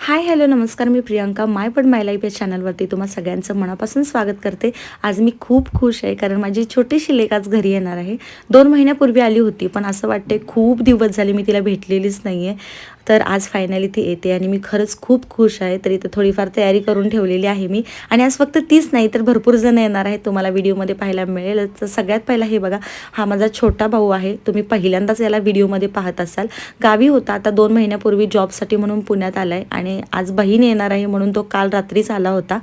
Hi hello नमस्कार मी प्रियांका माय पण माय life या चॅनलवरती तुम्हा सगळ्यांचं मनापासून स्वागत करते. आज मी खूप खुश आहे कारण माझी छोटीशी लेख आज घरी येणार आहे. दोन महिन्यापूर्वी आली होती पण असं वाटते खूप दिवस झाले मी तिला भेटलेलीच नाही आहे तर आज फायनली ती येते आणि मी खरंच खूप खुश आहे. तर इथं थोडीफार तयारी करून ठेवलेली आहे मी. आणि आज फक्त तीच नाही तर भरपूर जण येणार आहेत. तुम्हाला व्हिडिओमध्ये पाहायला मिळेल. तर सगळ्यात पहिला हे बघा हा माझा छोटा भाऊ आहे. तुम्ही पहिल्यांदाच याला व्हिडिओमध्ये पाहत असाल. गावी होता. आता दोन महिन्यापूर्वी जॉबसाठी म्हणून पुण्यात आला आहे आणि आज बहीण येणार आहे म्हणून तो काल रात्रीच आला होता.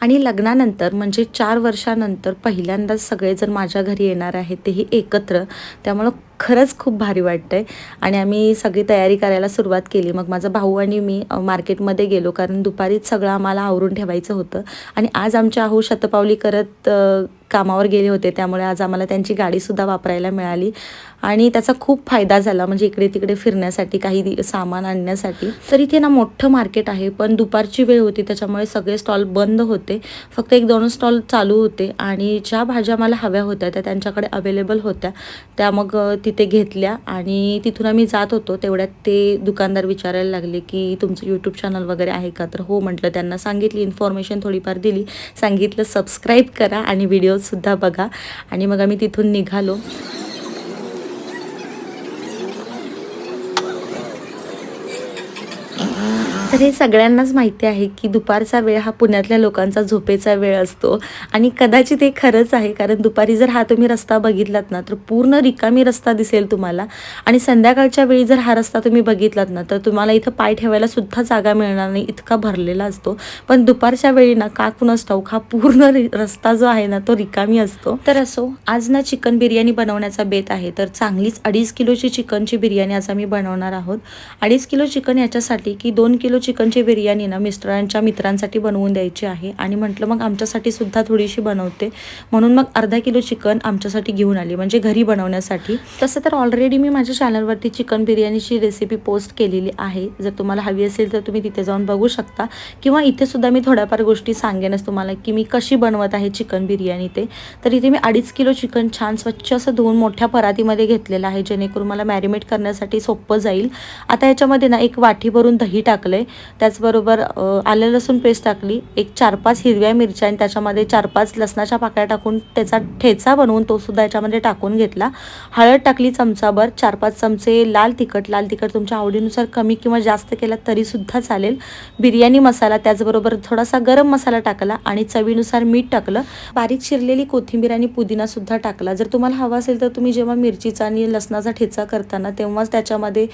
आणि लग्नानंतर म्हणजे चार वर्षानंतर पहिल्यांदाच सगळेजण माझ्या घरी येणार आहेत. तेही एकत्र. त्यामुळं खरंच खूप भारी वाटतं आहे आणि आम्ही सगळी तयारी करायला सुरुवात केली. मग माझा भाऊ आणि मी मार्केटमध्ये गेलो. कारण दुपारीच सगळं आम्हाला आवरून ठेवायचं होतं. आणि आज आमच्या आहो शतपावली करत कामावर गेले होते. त्यामुळे आज आम्हाला त्यांची गाडीसुद्धा वापरायला मिळाली. आणि त्याचा खूप फायदा झाला म्हणजे इकडे तिकडे फिरण्यासाठी काही सामान आणण्यासाठी. तर इथे ना मोठं मार्केट आहे पण दुपारची वेळ होती त्याच्यामुळे सगळे स्टॉल बंद होते. फक्त एक दोन स्टॉल चालू होते आणि ज्या भाज्या मला हव्या होत्या त्या त्यांच्याकडे अवेलेबल होत्या. त्या मग तिथे घेतल्या आणि तिथून आम्ही जात होतो. तेवढ्यात ते दुकानदार विचारायला लागले की तुमचं यूट्यूब चॅनल वगैरे आहे का? तर हो म्हटलं त्यांना सांगितली इन्फॉर्मेशन थोडीफार दिली. सांगितलं सबस्क्राईब करा आणि व्हिडिओसुद्धा बघा. आणि मग आम्ही तिथून निघालो. तर हे सगळ्यांनाच माहिती आहे की दुपारचा वेळ हा पुण्यातल्या लोकांचा झोपेचा वेळ असतो. आणि कदाचित हे खरंच आहे कारण दुपारी जर हा तुम्ही रस्ता बघितलात ना तर पूर्ण रिकामी रस्ता दिसेल तुम्हाला. आणि संध्याकाळच्या वेळी जर हा रस्ता तुम्ही बघितलात ना तर तुम्हाला इथं पाय ठेवायला सुद्धा जागा मिळणार नाही इतका भरलेला असतो. पण दुपारच्या वेळी ना का कुणास ठाऊक हा पूर्ण रस्ता जो आहे ना तो रिकामी असतो. तर असो आज ना चिकन बिर्याणी बनवण्याचा बेत आहे तर चांगलीच अडीच किलोची चिकनची बिर्याणी आज आम्ही बनवणार आहोत. अडीच किलो चिकन याच्यासाठी की दोन किलो चिकनची बिर्याणी ना मिस्टरांच्या मित्रांसाठी बनवून द्यायची आहे. आणि म्हटलं मग आमच्यासाठी सुद्धा थोडीशी बनवते. म्हणून मग अर्धा किलो चिकन आमच्यासाठी घेऊन आली म्हणजे घरी बनवण्यासाठी. तसं तर ऑलरेडी मी माझ्या चॅनलवरती चिकन बिर्याणीची रेसिपी पोस्ट केलेली आहे. जर तुम्हाला हवी असेल तर तुम्ही तिथे जाऊन बघू शकता. किंवा इथे सुद्धा मी थोड्याफार गोष्टी सांगेनच तुम्हाला की मी कशी बनवत आहे चिकन बिर्याणी ते. तर इथे मी अडीच किलो चिकन छान स्वच्छ असं धुवून मोठ्या परातीमध्ये घेतलेलं आहे जेणेकरून मला मॅरिनेट करण्यासाठी सोपं जाईल. आता याच्यामध्ये ना एक वाटी भरून दही टाकलं आहे त्याचबरोबर आलं लसूण पेस्ट टाकली. एक चार पाच हिरव्या मिरच्या आणि त्याच्यामध्ये चार पाच लसणाच्या पाकळ्या टाकून त्याचा ठेचा बनवून तो सुद्धा याच्यामध्ये टाकून घेतला. हळद टाकली चमचाभर चार पाच चमचे लाल तिखट. लाल तिखट तुमच्या आवडीनुसार कमी किंवा जास्त केला तरीसुद्धा चालेल. बिर्याणी मसाला त्याचबरोबर थोडासा गरम मसाला टाकला आणि चवीनुसार मीठ टाकलं. बारीक शिरलेली कोथिंबीर आणि पुदिनासुद्धा टाकला. जर तुम्हाला हवा असेल तर तुम्ही जेव्हा मिरचीचा आणि लसणाचा ठेचा करताना तेव्हाच त्याच्यामध्ये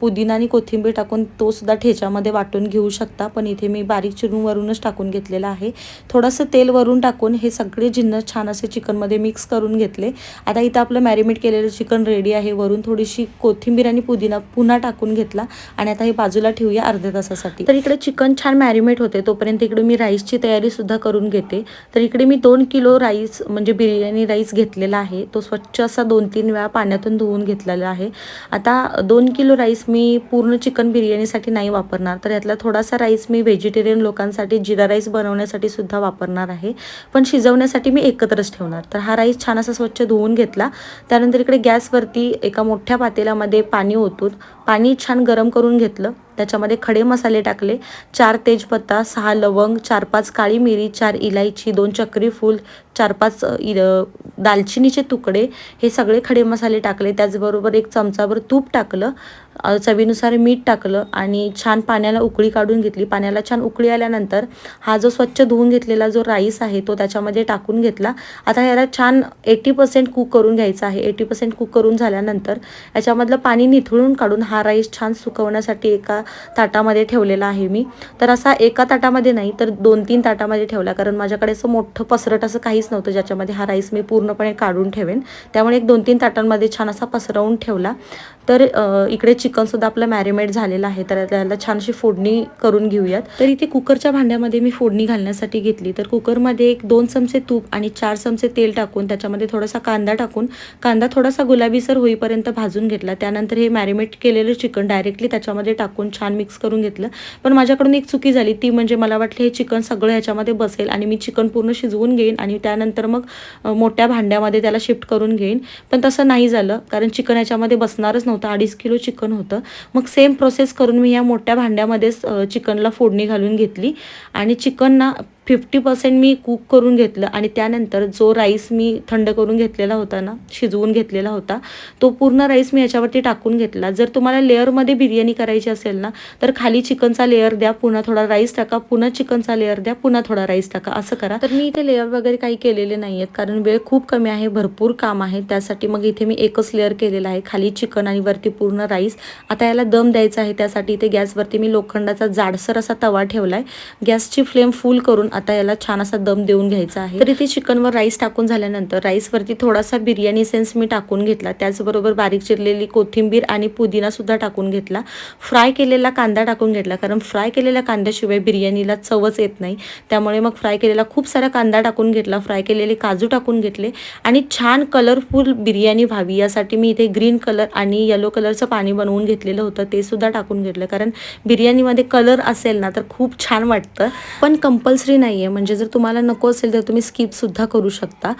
पुदिना आणि कोथिंबीर टाकून तो सुद्धा ठेच्यामध्ये वाटून घेऊ शकता. पण इथे मी बारीक चिरून वरूनच टाकून घेतलेलं आहे. थोडंसं तेल वरून टाकून हे सगळे जिन्नस छान असे चिकनमध्ये मिक्स करून घेतले. आता इथं आपलं मॅरिनेट केलेलं चिकन रेडी आहे. वरून थोडीशी कोथिंबीर आणि पुदिना पुन्हा टाकून घेतला. आणि आता हे बाजूला ठेवूया अर्ध्या तासासाठी. तर इकडे चिकन छान मॅरिनेट होते. तोपर्यंत इकडे मी राईसची तयारी सुद्धा करून घेते. तर इकडे मी दोन किलो राईस म्हणजे बिर्याणी राईस घेतलेला आहे. तो स्वच्छ असा दोन तीन वेळा पाण्यातून धुवून घेतलेला आहे. आता दोन किलो राईस मी पूर्ण चिकन बिर्याणीसाठी नाही वापरणार. तर यातला थोडासा राईस मी व्हेजिटेरियन लोकांसाठी जिरा राईस बनवण्यासाठी सुद्धा वापरणार आहे. पण शिजवण्यासाठी मी एकत्रच ठेवणार. तर हा राईस छान असा स्वच्छ धुवून घेतला. त्यानंतर इकडे गॅसवरती एका मोठ्या पातेल्यामध्ये पाणी ओतून पाणी छान गरम करून घेतलं. त्याच्यामध्ये खडे मसाले टाकले. चार तेजपत्ता सहा लवंग चार पाच काळी मिरी चार इलायची दोन चक्री फूल चार पाच दालचिनीचे तुकडे हे सगळे खडे मसाले टाकले. त्याचबरोबर एक चमचाभर तूप टाकलं. चवीनुसार मीठ टाकलं आणि छान पाण्याला उकळी काढून घेतली. पाण्याला छान उकळी आल्यानंतर हा जो स्वच्छ धुवून घेतलेला जो राईस आहे तो त्याच्यामध्ये टाकून घेतला. आता याला छान एटी पर्सेंट कुक करून घ्यायचा आहे. एटी पर्सेंट कुक करून झाल्यानंतर याच्यामधलं पाणी निथळून काढून हा हा राईस छान सुकवण्यासाठी एका ताटामध्ये ठेवलेला आहे मी. तर असा एका ताटामध्ये नाही तर दोन तीन ताटामध्ये ठेवला. कारण माझ्याकडे असं मोठं पसरट असं काहीच नव्हतं ज्याच्यामध्ये हा राईस मी पूर्णपणे काढून ठेवेन. त्यामुळे एक दोन तीन ताटांमध्ये छान असा पसरवून ठेवला. तर इकडे चिकनसुद्धा आपलं मॅरिनेट झालेलं आहे. तर त्याला छान अशी फोडणी करून घेऊयात. तर इथे कुकरच्या भांड्यामध्ये मी फोडणी घालण्यासाठी घेतली. तर कुकरमध्ये एक दोन चमचे तूप आणि चार चमचे तेल टाकून त्याच्यामध्ये थोडासा कांदा टाकून कांदा थोडासा गुलाबीसर होईपर्यंत भाजून घेतला. त्यानंतर हे मॅरिनेट केलेलं केलेलं चिकन डायरेक्टली त्याच्यामध्ये टाकून छान मिक्स करून घेतलं. पण माझ्याकडून एक चुकी झाली. ती म्हणजे मला वाटलं हे चिकन सगळं ह्याच्यामध्ये बसेल आणि मी चिकन पूर्ण शिजवून घेईन आणि त्यानंतर मग मोठ्या भांड्यामध्ये त्याला शिफ्ट करून घेईन. पण तसं नाही झालं. कारण चिकन ह्याच्यामध्ये बसणारच नव्हतं. अडीच किलो चिकन होतं. मग सेम प्रोसेस करून मी या मोठ्या भांड्यामध्येच चिकनला फोडणी घालून घेतली. आणि चिकन ना फिफ्टी पर्सेंट मी कुक करून घेतलं आणि त्यानंतर जो राईस मी थंड करून घेतलेला होता ना शिजवून घेतलेला होता तो पूर्ण राईस मी याच्यावरती टाकून घेतला. जर तुम्हाला लेअरमध्ये बिर्याणी करायची असेल ना तर खाली चिकनचा लेअर द्या पुन्हा थोडा राईस टाका पुन्हा चिकनचा लेअर द्या पुन्हा थोडा राईस टाका असं करा. तर मी इथे लेअर वगैरे काही केलेले नाही आहेत कारण वेळ खूप कमी आहे भरपूर काम आहे त्यासाठी मग इथे मी एकच लेअर केलेला आहे खाली चिकन आणि वरती पूर्ण राईस. आता याला दम द्यायचा आहे त्यासाठी इथे गॅसवरती मी लोखंडाचा जाडसर असा तवा ठेवला आहे गॅसची फ्लेम फुल करून आता याला छान असा दम देऊन घ्यायचा आहे. तर इथे चिकनवर राईस टाकून झाल्यानंतर राईसवरती थोडासा बिर्याणी सेन्स मी टाकून घेतला. त्याचबरोबर बारीक चिरलेली कोथिंबीर आणि पुदिना सुद्धा टाकून घेतला. फ्राय केलेला कांदा टाकून घेतला. कारण फ्राय केलेल्या कांद्याशिवाय बिर्याणीला चवच येत नाही. त्यामुळे मग फ्राय केलेला खूप सारा कांदा टाकून घेतला. फ्राय केलेले काजू टाकून घेतले. आणि छान कलरफुल बिर्याणी व्हावी. यासाठी मी इथे ग्रीन कलर आणि येलो कलरचं पाणी बनवून घेतलेलं होतं. ते सुद्धा टाकून घेतलं. कारण बिर्याणीमध्ये कलर असेल ना तर खूप छान वाटतं. पण कंपल्सरी नाही. नाही आहे म्हणजे जर तुम्हाला नको असेल तर तुम्ही स्किपसुद्धा करू शकता.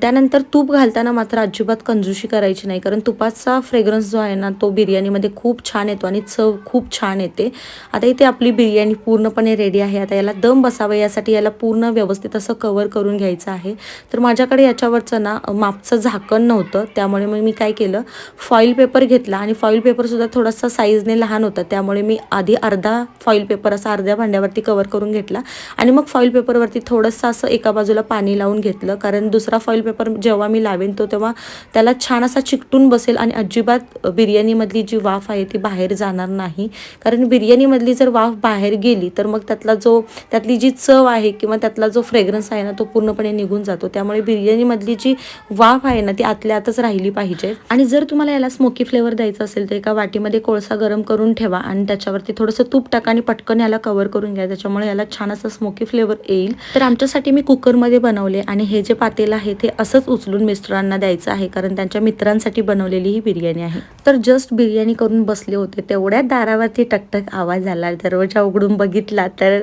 त्यानंतर तूप घालताना मात्र अजिबात कंजूशी करायची नाही. कारण तुपाचा फ्रेग्रन्स जो आहे ना तो बिर्याणीमध्ये खूप छान येतो आणि चव खूप छान येते. आता इथे आपली बिर्याणी पूर्णपणे रेडी आहे. आता याला दम बसावं यासाठी याला पूर्ण व्यवस्थित असं कवर करून घ्यायचं आहे. तर माझ्याकडे याच्यावरचं ना मापचं झाकण नव्हतं. त्यामुळे मग मी काय केलं फॉईल पेपर घेतला आणि फॉईल पेपरसुद्धा थोडासा साईजने लहान होता. त्यामुळे मी आधी अर्धा फॉईल पेपर असा अर्ध्या भांड्यावरती कवर करून घेतला. आणि मग फॉईल पेपरवरती थोडंसं असं एका बाजूला पाणी लावून घेतलं. कारण दुसरा फॉईल पेपर जेव्हा मी लावेन तो तेव्हा त्याला छान असा चिकटून बसेल आणि अजिबात बिर्याणीमधली जी वाफ आहे ती बाहेर जाणार नाही. कारण बिर्याणीमधली जर वाफ बाहेर गेली तर मग त्यातला जो त्यातली जी चव आहे किंवा त्यातला जो फ्रेग्रन्स आहे ना तो पूर्णपणे निघून जातो. त्यामुळे बिर्याणीमधली जी वाफ आहे ना ती आतल्या आतच राहिली पाहिजे. आणि जर तुम्हाला याला स्मोकी फ्लेवर द्यायचा असेल तर एका वाटीमध्ये कोळसा गरम करून ठेवा आणि त्याच्यावरती थोडंसं तूप टाका आणि पटकन याला कवर करून घ्या. त्याच्यामुळे याला छान असं स्मोकी फ्लेवर येईल. तर आमच्यासाठी मी कुकरमध्ये बनवले आणि हे जे पातेल आहे ते असंच उचलून मिस्टरांना द्यायचं आहे कारण त्यांच्या मित्रांसाठी बनवलेली ही बिर्याणी आहे. तर जस्ट बिर्याणी करून बसले होते तेवढ्यात दारावरती टकटक आवाज आला. दरवाजा उघडून बघितला तर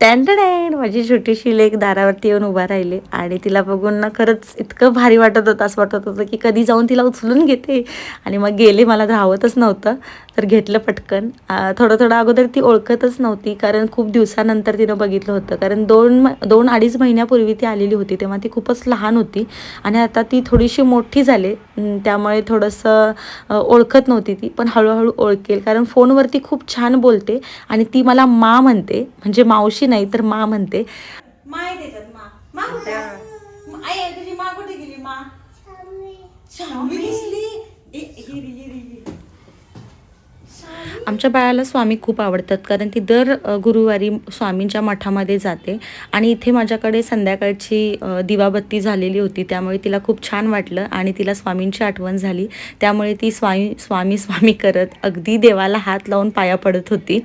टँटडॅन माझी छोटीशी लेक दारावरती येऊन उभा राहिले आणि तिला बघून ना खरंच इतकं भारी वाटत होतं असं वाटत होतं की कधी जाऊन तिला उचलून घेते. आणि मग गेले मला धावतच नव्हतं. तर घेतलं पटकन. थोडं थोडं अगोदर ती ओळखतच नव्हती कारण खूप दिवसानंतर तिनं बघितलं होतं. कारण दोन म दोन अडीच महिन्यापूर्वी ती आलेली होती तेव्हा ती खूपच लहान होती आणि आता ती थोडीशी मोठी झाली. त्यामुळे थोडंसं ओळखत नव्हती ती पण हळूहळू ओळखेल. कारण फोनवरती खूप छान बोलते आणि ती मला मा म्हणते म्हणजे मावशी नाही तर मा म्हणते. मा आमच्या बाळाला स्वामी खूप आवडतात कारण ती दर गुरुवारी स्वामींच्या मठामध्ये जाते. आणि इथे माझ्याकडे संध्याकाळची दिवाबत्ती झालेली होती त्यामुळे तिला खूप छान वाटलं आणि तिला स्वामींची आठवण झाली. त्यामुळे ती स्वामी स्वामी स्वामी करत अगदी देवाला हात लावून पाया पडत होती.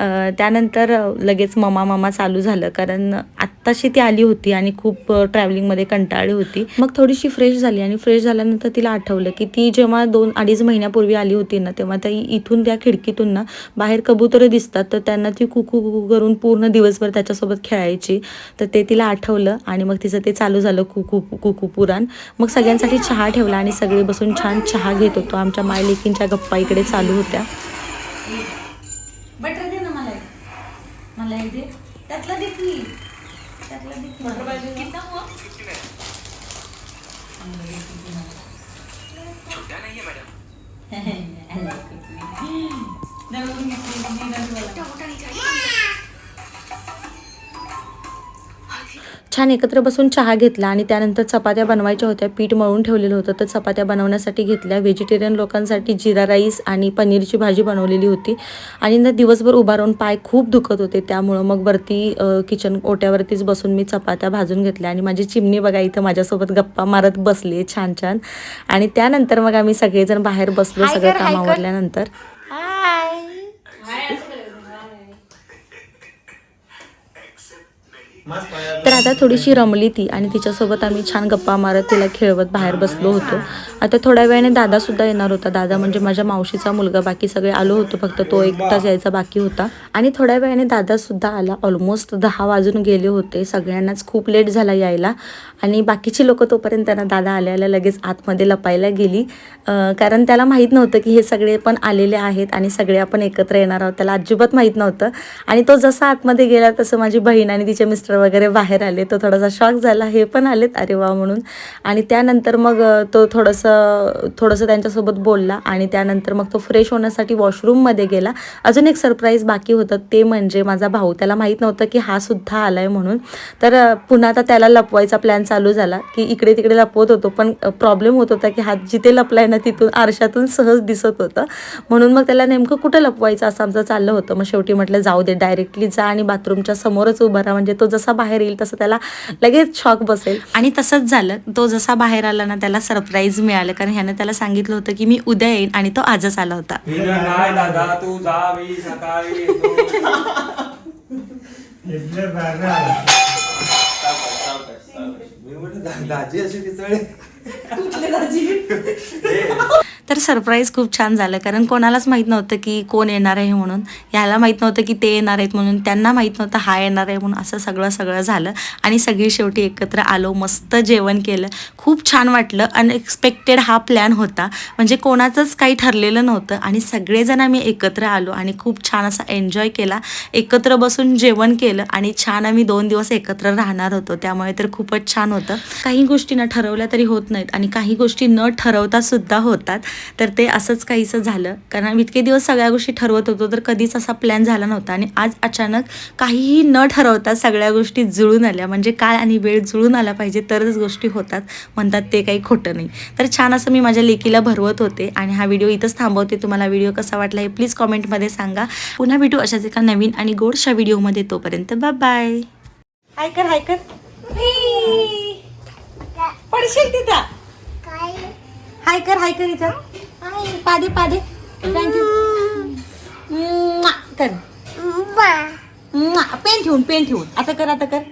त्यानंतर लगेच ममा ममा चालू झालं कारण आत्ताशी ती आली होती आणि खूप ट्रॅव्हलिंगमध्ये कंटाळली होती. मग थोडीशी फ्रेश झाली आणि फ्रेश झाल्यानंतर तिला आठवलं की ती जेव्हा दोन अडीच महिन्यापूर्वी आली होती ना तेव्हा ती इथून त्या खिडकीत खिडकीतून ना बाहेर कबुतरं दिसतात तर त्यांना ती कुकू कुकू करून पूर्ण दिवसभर त्याच्यासोबत खेळायची. तर ते तिला आठवलं आणि मग तिचं ते चालू झालं कुकू कुकू पुराण. मग सगळ्यांसाठी चहा ठेवला आणि सगळे बसून छान चहा घेत होतो. आमच्या मायलेकींच्या गप्पा इकडे चालू होत्या. बटर दे ना मला एक. मला एक दे. त्यातला दे की. त्यातला दे की. बटर पाहिजे कितना हुआ नवीन घेतली दीदी छान एकत्र बसून चहा घेतला आणि त्यानंतर चपात्या बनवायच्या होत्या. पीठ मळून ठेवलेलं होतं. तर चपात्या बनवण्यासाठी घेतल्या. व्हेजिटेरियन लोकांसाठी जिरा राईस आणि पनीरची भाजी बनवलेली होती. आणि ना दिवसभर उभा राहून पाय खूप दुखत होते. त्यामुळं मग वरती किचन ओट्यावरतीच बसून मी चपात्या भाजून घेतल्या. आणि माझी चिमणी बघा इथं माझ्यासोबत गप्पा मारत बसले छान छान. आणि त्यानंतर मग आम्ही सगळेजण बाहेर बसलो सगळं काम आवरल्यानंतर. तर आता थोडीशी रमली ती आणि तिच्यासोबत आम्ही छान गप्पा मारत तिला खेळवत बाहेर बसलो होतो. आता थोड्या वेळाने दादासुद्धा येणार होता. दादा म्हणजे माझ्या मावशीचा मुलगा. बाकी सगळे आलो होतो फक्त तो एकटाच यायचा बाकी होता. आणि थोड्या वेळाने दादासुद्धा आला. ऑलमोस्ट दहा वाजून गेले होते. सगळ्यांनाच खूप लेट झाला यायला. आणि बाकीची लोक तोपर्यंत त्यांना दादा आल्याला लगेच आतमध्ये लपायला गेली. कारण त्याला माहीत नव्हतं की हे सगळे पण आलेले आहेत आणि सगळे आपण एकत्र येणार आहोत. त्याला अजिबात माहीत नव्हतं. आणि तो जसा आतमध्ये गेला तसं माझी बहीण आणि तिचे मिस्टर वगैरे बाहेर आले. तो थोडासा शॉक झाला. हे पण आलेत. अरे वा म्हणून. आणि त्यानंतर मग तो थोडंसं थोडंसं त्यांच्यासोबत बोलला आणि त्यानंतर मग तो फ्रेश होण्यासाठी वॉशरूममध्ये गेला. अजून एक सरप्राईज बाकी होतं ते म्हणजे माझा भाऊ. त्याला माहीत नव्हतं की हा सुद्धा आला आहे म्हणून. तर पुन्हा आता त्याला लपवायचा प्लॅन चालू झाला की इकडे तिकडे लपवत होतो. पण प्रॉब्लेम होत होता की हात जिथे लपलाय ना तिथून आरशातून सहज दिसत होतं. म्हणून मग त्याला नेमकं कुठं लपवायचं असं आमचं चाललं होतं. मग शेवटी म्हटलं जाऊ दे डायरेक्टली जा आणि बाथरूमच्या समोरच उभा राहा. म्हणजे तो जसा बाहेर येईल तसं त्याला लगेच शॉक बसेल. आणि तसंच झालं. तो जसा बाहेर आला ना त्याला सरप्राईज मिळाला. कारण ह्यानं त्याला सांगितलं होतं की मी उद्या येईन आणि तो आजच आला होता. तुझं नाही दादा तू तर सरप्राईज खूप छान झालं कारण कोणालाच माहीत नव्हतं की कोण येणार आहे म्हणून. याला माहीत नव्हतं की ते येणार आहेत म्हणून. त्यांना माहीत नव्हतं हा येणार आहे म्हणून. असं सगळं सगळं झालं. आणि सगळी शेवटी एकत्र आलो मस्त जेवण केलं. खूप छान वाटलं. अनएक्सपेक्टेड हा प्लॅन होता. म्हणजे कोणाचंच काही ठरलेलं नव्हतं. आणि सगळेजण आम्ही एकत्र आलो आणि खूप छान असा एन्जॉय केला. एकत्र बसून जेवण केलं आणि छान आम्ही दोन दिवस एकत्र राहणार होतो. त्यामुळे तर खूपच छान होतं. काही गोष्टी न ठरवल्या तरी होत नाहीत आणि काही गोष्टी न ठरवता सुद्धा होतात. तर ते असंच काहीसं झालं. कारण आम्ही इतके दिवस सगळ्या गोष्टी ठरवत होतो तर कधीच असा प्लॅन झाला नव्हता. आणि आज अचानक काहीही न ठरवता सगळ्या गोष्टी जुळून आल्या. म्हणजे काळ आणि वेळ जुळून आला पाहिजे तरच गोष्टी होतात. म्हणतात ते काही खोटं नाही. तर छान असं मी माझ्या लेकीला भरवत होते आणि हा व्हिडिओ इथंच थांबवते. तुम्हाला व्हिडिओ कसा वाटला हे प्लीज कॉमेंटमध्ये सांगा. पुन्हा भेटू अशाच एका नवीन आणि गोडशा व्हिडिओमध्ये तोपर्यंत. बाय हाय कर हाय कर. पडशील तिथं. हाय कर हाय कर इथं. पादे पादे. थँक्यू कर. पेन ठेवून पेन ठेवून. आता कर आता कर.